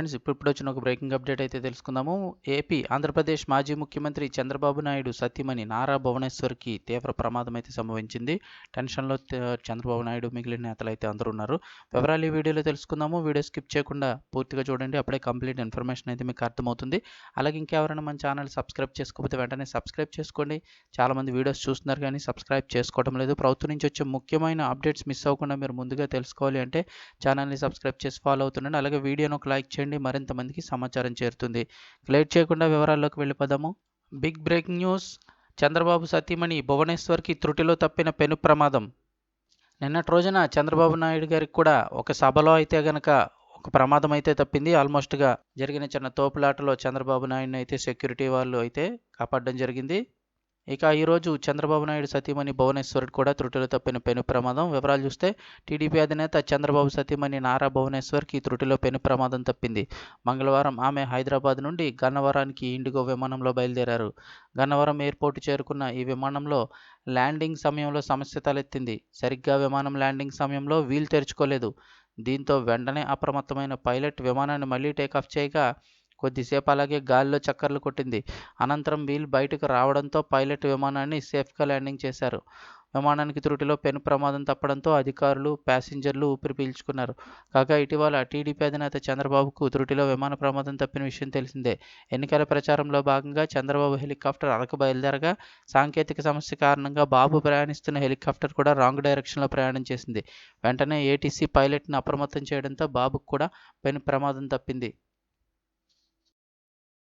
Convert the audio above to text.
Friends ఇప్పుడు వచ్చిన ఒక బ్రేకింగ్ అప్డేట్ అయితే తెలుసుకుందాము. ఏపీ ఆంధ్రప్రదేశ్ మాజీ ముఖ్యమంత్రి చంద్రబాబు నాయుడు సతీమణి నారా భువనేశ్వర్కి తీవ్ర ప్రమాదం అయితే సంభవించింది. టెన్షన్లో చంద్రబాబు నాయుడు మిగిలిన నేతలు అయితే అందరూ ఉన్నారు. వివరాలు ఈ వీడియోలో తెలుసుకుందాము. వీడియో స్కిప్ చేయకుండా పూర్తిగా చూడండి. అప్పుడే కంప్లీట్ ఇన్ఫర్మేషన్ అయితే మీకు అర్థమవుతుంది. అలాగే ఇంకెవరైనా మన ఛానల్ సబ్స్క్రైబ్ చేసుకోకపోతే వెంటనే సబ్స్క్రైబ్ చేసుకోండి. చాలామంది వీడియోస్ చూస్తున్నారు కానీ సబ్స్క్రైబ్ చేసుకోవడం లేదు. ప్రభుత్వం నుంచి వచ్చే ముఖ్యమైన అప్డేట్స్ మిస్ అవ్వకుండా మీరు ముందుగా తెలుసుకోవాలి అంటే ఛానల్ని సబ్స్క్రైబ్ చేసి ఫాలో అవుతుండండి. అలాగే వీడియోను ఒక లైక్ చేయండి. మరింత మందికి సమాచారం చేరుతుంది. లేట్ చేయకుండా వివరాల్లోకి వెళ్ళిపోదాము. Big breaking news. చంద్రబాబు సతీమణి భువనేశ్వర్కి త్రుటిలో తప్పిన పెను ప్రమాదం. నిన్నటి రోజున చంద్రబాబు నాయుడు గారికి కూడా ఒక సభలో అయితే గనక ఒక ప్రమాదం అయితే తప్పింది. ఆల్మోస్ట్గా జరిగిన చిన్న తోపులాటలో చంద్రబాబు నాయుడిని అయితే సెక్యూరిటీ వాళ్ళు అయితే కాపాడడం జరిగింది. ఇక ఈరోజు చంద్రబాబు నాయుడు సతీమణి భువనేశ్వరుడు కూడా త్రుటిలో తప్పిన పెను ప్రమాదం. వివరాలు చూస్తే టీడీపీ అధినేత చంద్రబాబు సతీమణి నారా భువనేశ్వర్కి త్రుటిలో పెను ప్రమాదం తప్పింది. మంగళవారం ఆమె హైదరాబాద్ నుండి గన్నవరానికి ఇండిగో విమానంలో బయలుదేరారు. గన్నవరం ఎయిర్పోర్టు చేరుకున్న ఈ విమానంలో ల్యాండింగ్ సమయంలో సమస్య తలెత్తింది. సరిగ్గా విమానం ల్యాండింగ్ సమయంలో వీల్ తెరుచుకోలేదు. దీంతో వెంటనే అప్రమత్తమైన పైలట్ విమానాన్ని మళ్ళీ టేకాఫ్ చేయగా కొద్దిసేపు అలాగే గాలిలో చక్కర్లు కొట్టింది. అనంతరం వీల్ బయటకు రావడంతో పైలట్ విమానాన్ని సేఫ్గా ల్యాండింగ్ చేశారు. విమానానికి త్రుటిలో పెను ప్రమాదం తప్పడంతో అధికారులు ప్యాసింజర్లు ఊపిరి పీల్చుకున్నారు. కాగా ఇటీవల టీడీపీ అధినేత చంద్రబాబుకు త్రుటిలో విమాన ప్రమాదం తప్పిన విషయం తెలిసిందే. ఎన్నికల ప్రచారంలో భాగంగా చంద్రబాబు హెలికాప్టర్ అరకు బయలుదేరగా సాంకేతిక సమస్య కారణంగా బాబు ప్రయాణిస్తున్న హెలికాప్టర్ కూడా రాంగ్ డైరెక్షన్లో ప్రయాణం చేసింది. వెంటనే ఏటీసీ పైలట్ని అప్రమత్తం చేయడంతో బాబుకు కూడా పెను ప్రమాదం తప్పింది.